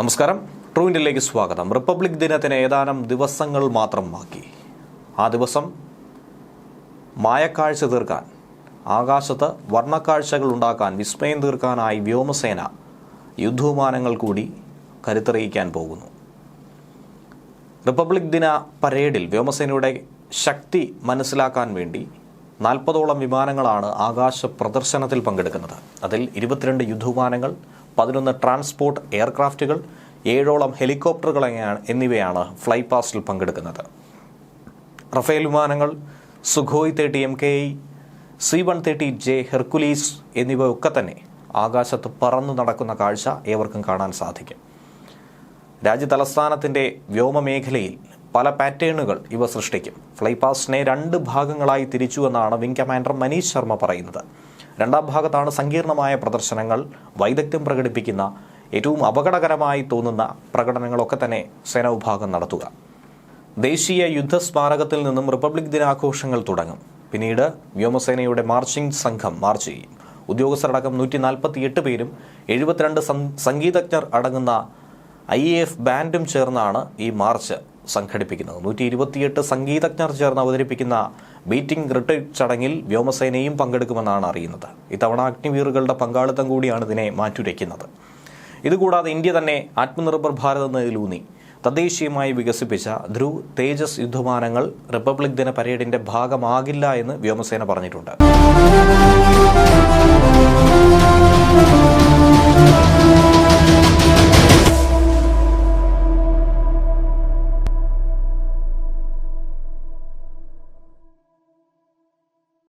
നമസ്കാരം. ട്രൂ ഇന്ത്യയിലേക്ക് സ്വാഗതം. റിപ്പബ്ലിക് ദിനത്തിന് ഏതാനും ദിവസങ്ങൾ മാത്രം ബാക്കി. ആ ദിവസം മായക്കാഴ്ച തീർക്കാൻ ആകാശത്ത് വർണക്കാഴ്ചകൾ ഉണ്ടാക്കാൻ വിസ്മയം തീർക്കാനായി വ്യോമസേന യുദ്ധവിമാനങ്ങൾ കൂടി കരുത്തറിയിക്കാൻ പോകുന്നു. റിപ്പബ്ലിക് ദിന പരേഡിൽ വ്യോമസേനയുടെ ശക്തി മനസ്സിലാക്കാൻ വേണ്ടി നാൽപ്പതോളം വിമാനങ്ങളാണ് ആകാശ പ്രദർശനത്തിൽ പങ്കെടുക്കുന്നത്. അതിൽ ഇരുപത്തിരണ്ട് യുദ്ധവിമാനങ്ങൾ പതിനൊന്ന് ട്രാൻസ്പോർട്ട് എയർക്രാഫ്റ്റുകൾ ഏഴോളം ഹെലികോപ്റ്ററുകൾ എന്നിവയാണ് ഫ്ലൈ പാസ്റ്റിൽ പങ്കെടുക്കുന്നത്. റഫേൽ വിമാനങ്ങൾ Sukhoi thirty M K I C one thirty J Hercules എന്നിവയൊക്കെ തന്നെ ആകാശത്ത് പറന്നു നടക്കുന്ന കാഴ്ച ഏവർക്കും കാണാൻ സാധിക്കും. രാജ്യ തലസ്ഥാനത്തിന്റെ വ്യോമമേഖലയിൽ പല പാറ്റേണുകൾ ഇവ സൃഷ്ടിക്കും. ഫ്ലൈപാസ്റ്റിനെ രണ്ട് ഭാഗങ്ങളായി തിരിച്ചുവെന്നാണ് വിംഗ് കമാൻഡർ മനീഷ് ശർമ്മ പറയുന്നത്. രണ്ടാം ഭാഗത്താണ് സങ്കീർണമായ പ്രദർശനങ്ങൾ വൈദഗ്ധ്യം പ്രകടിപ്പിക്കുന്ന ഏറ്റവും അപകടകരമായി തോന്നുന്ന പ്രകടനങ്ങളൊക്കെ തന്നെ സേനാവിഭാഗം നടത്തുക. ദേശീയ യുദ്ധ സ്മാരകത്തിൽ നിന്നും റിപ്പബ്ലിക് ദിനാഘോഷങ്ങൾ തുടങ്ങും. പിന്നീട് വ്യോമസേനയുടെ മാർച്ചിംഗ് സംഘം മാർച്ച് ചെയ്യും. ഉദ്യോഗസ്ഥരടക്കം നൂറ്റി നാൽപ്പത്തിയെട്ട് പേരും എഴുപത്തിരണ്ട് സംഗീതജ്ഞർ അടങ്ങുന്ന ഐ എ എഫ് ബാൻഡും ചേർന്നാണ് ഈ മാർച്ച് സംഘടിപ്പിക്കുന്നത്. നൂറ്റി ഇരുപത്തിയെട്ട് സംഗീതജ്ഞർ ചേർന്ന് അവതരിപ്പിക്കുന്ന ബീറ്റിംഗ് റിട്രീറ്റ് ചടങ്ങിൽ വ്യോമസേനയും പങ്കെടുക്കുമെന്നാണ് അറിയുന്നത്. ഇത്തവണ അഗ്നിവീറുകളുടെ പങ്കാളിത്തം കൂടിയാണ് ഇതിനെ മാറ്റുരയ്ക്കുന്നത്. ഇതുകൂടാതെ ഇന്ത്യ തന്നെ ആത്മനിർഭർ ഭാരത് എന്നതിലൂന്നി തദ്ദേശീയമായി വികസിപ്പിച്ച ധ്രുവ് തേജസ് യുദ്ധമാനങ്ങൾ റിപ്പബ്ലിക് ദിന പരേഡിന്റെ ഭാഗമാകില്ല എന്ന് വ്യോമസേന പറഞ്ഞിട്ടുണ്ട്.